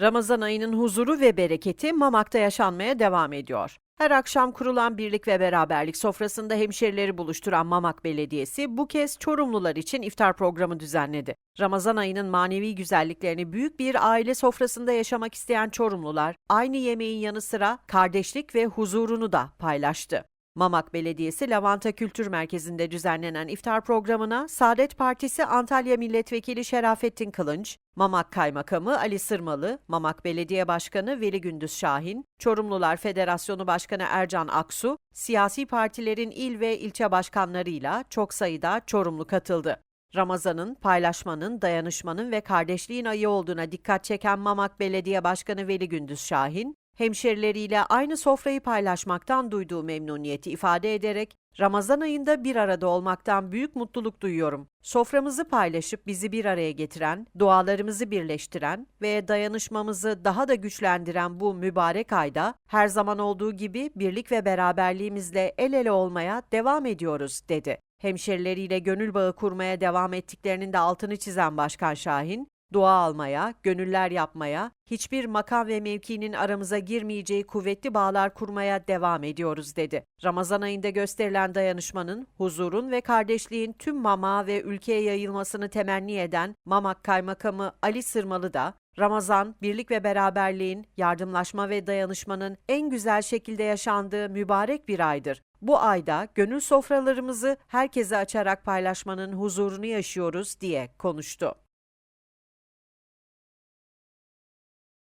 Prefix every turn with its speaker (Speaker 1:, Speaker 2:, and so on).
Speaker 1: Ramazan ayının huzuru ve bereketi Mamak'ta yaşanmaya devam ediyor. Her akşam kurulan birlik ve beraberlik sofrasında hemşerileri buluşturan Mamak Belediyesi bu kez Çorumlular için iftar programı düzenledi. Ramazan ayının manevi güzelliklerini büyük bir aile sofrasında yaşamak isteyen Çorumlular aynı yemeğin yanı sıra kardeşlik ve huzurunu da paylaştı. Mamak Belediyesi Lavanta Kültür Merkezi'nde düzenlenen iftar programına Saadet Partisi Antalya Milletvekili Şerafettin Kılınç, Mamak Kaymakamı Ali Sırmalı, Mamak Belediye Başkanı Veli Gündüz Şahin, Çorumlular Federasyonu Başkanı Ercan Aksu, siyasi partilerin il ve ilçe başkanlarıyla çok sayıda Çorumlu katıldı. Ramazan'ın, paylaşmanın, dayanışmanın ve kardeşliğin ayı olduğuna dikkat çeken Mamak Belediye Başkanı Veli Gündüz Şahin, hemşerileriyle aynı sofrayı paylaşmaktan duyduğu memnuniyeti ifade ederek, Ramazan ayında bir arada olmaktan büyük mutluluk duyuyorum. Soframızı paylaşıp bizi bir araya getiren, dualarımızı birleştiren ve dayanışmamızı daha da güçlendiren bu mübarek ayda her zaman olduğu gibi birlik ve beraberliğimizle el ele olmaya devam ediyoruz, dedi. Hemşerileriyle gönül bağı kurmaya devam ettiklerinin de altını çizen Başkan Şahin, dua almaya, gönüller yapmaya, hiçbir makam ve mevkinin aramıza girmeyeceği kuvvetli bağlar kurmaya devam ediyoruz dedi. Ramazan ayında gösterilen dayanışmanın, huzurun ve kardeşliğin tüm Mama ve ülkeye yayılmasını temenni eden Mamak Kaymakamı Ali Sırmalı da Ramazan, birlik ve beraberliğin, yardımlaşma ve dayanışmanın en güzel şekilde yaşandığı mübarek bir aydır. Bu ayda gönül sofralarımızı herkese açarak paylaşmanın huzurunu yaşıyoruz diye konuştu.